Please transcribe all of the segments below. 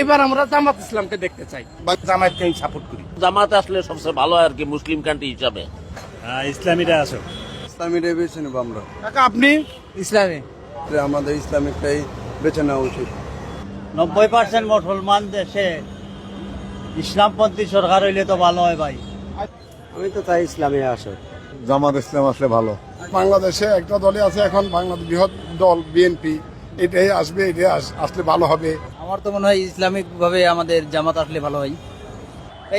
এবার আমরা জামাত ইসলামকে দেখতে চাই। আমি সাপোর্ট করি। জামাতে আসলে সবচেয়ে ভালো হয় আর কি মুসলিম কান্ট্রি হিসাবে। ইসলামীরা আসো। ইসলামীটাই বেছে নেব আমরা। কাকা আপনি? ইসলামী। আমাদের ইসলামিকটাই বেছে নেওয়া উচিত। নব্বই পার্সেন্ট মুসলমান দেশে ইসলামপন্থী সরকার হইলে তো ভালো হয় ভাই। আমি তো তাই ইসলামে আসো জামাত ইসলাম আসলে ভালো। বাংলাদেশে একটা দলই আছে এখন বাংলাদেশ বৃহৎ দল বিএনপি। এটাই আসবে এটাই আস- আসলে ভালো হবে। আমার তো মনে হয় ইসলামিক ভাবে আমাদের জামাত আসলে ভালো হয়।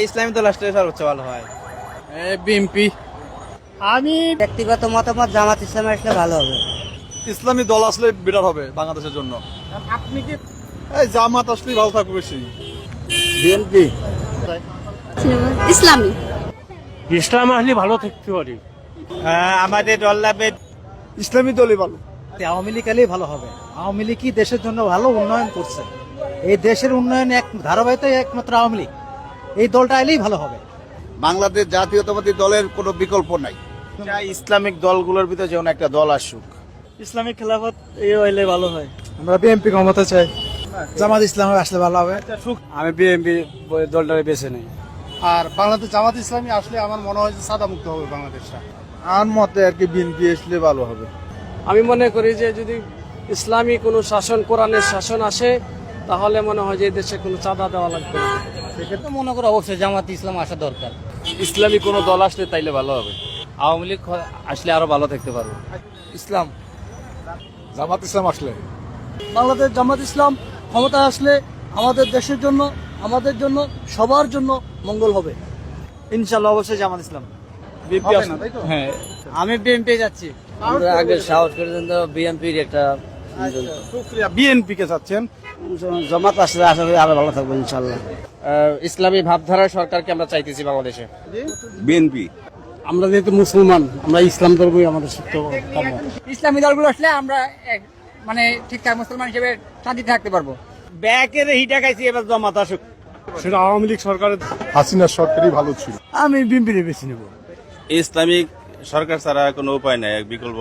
ইসলামী দল আসলে সর্বোচ্চ ভালো হয়। বিএমপি আমি ব্যক্তিগত মতামত জামাত ইসলামে আসলে ভালো হবে। ইসলামী দল আসলে বিরাট হবে বাংলাদেশের জন্য। আপনি কি এই জামাত আসলে ভালো থাকবে বেশি। বিএনপি। ইসলামী। ইসলাম আসলে ভালো থাকতে পারি। আমাদের দল লাগবে। ইসলামী দলই ভালো। আওয়ামী লীগ এলেই ভালো হবে। আওয়ামী লীগই দেশের জন্য ভালো উন্নয়ন করছে। এই দেশের উন্নয়ন এক ধারাবাহিকতা একমাত্র আওয়ামী লীগ। এই দলটা এলেই ভালো হবে। বাংলাদেশ জাতীয়তাবাদী দলের কোনো বিকল্প নাই। ইসলামিক দলগুলোর ভিতরে যেমন একটা দল আসুক। ইসলামিক খেলাফত এই হইলে ভালো হয়। আমরা বিএনপি ক্ষমতা চাই। জামাত ইসলামে আসলে ভালো হবে। আমি বিএনপি দলটারে বেছে নেই। আর বাংলাদেশ জামাত ইসলামী আসলে আমার মনে হয় যে সাদা মুক্ত হবে বাংলাদেশটা। আমার মতে আর কি বিএনপি আসলে ভালো হবে। আমি মনে করি যে যদি ইসলামী কোনো শাসন কোরআনের শাসন আসে তাহলে মনে হয় যে দেশে কোনো চাঁদা দেওয়া লাগবে না। সেক্ষেত্রে মনে করো অবশ্যই জামাত ইসলাম আসা দরকার। ইসলামী কোনো দল আসলে তাইলে ভালো হবে। আওয়ামী লীগ আসলে আরও ভালো থাকতে পারব। ইসলাম। জামাত ইসলাম আসলে। বাংলাদেশ জামাত ইসলাম ক্ষমতা আসলে আমাদের দেশের জন্য আমাদের জন্য সবার জন্য মঙ্গল হবে। ইনশাল্লাহ অবশ্যই জামাত ইসলাম। হ্যাঁ। আমি বিএনপি যাচ্ছি। আমরা আগে সাহস করে দেন তো বিএনপির একটা বিএনপি কে চাচ্ছেন জামাত আসলে আশা করি আরও ভালো থাকব ইনশাল্লাহ ইসলামী ভাবধারার সরকারকে আমরা চাইতেছি বাংলাদেশে। বিএনপি। আমরা যেহেতু মুসলমান আমরা ইসলাম ধর্মই আমাদের সত্য ইসলামী দলগুলো আসলে আমরা এক- মানে ঠিকঠাক মুসলমান হিসেবে শান্তিতে থাকতে পারব। ব্যাকের হিটা খাইছি এবার জামাত আসুক। সেটা আওয়ামী লীগ সরকারের হাসিনার সরকারই ভালো ছিল। আমি বিএনপি বেছে নেব। ইসলামিক সরকার ছাড়া কোনো উপায় নাই বিকল্প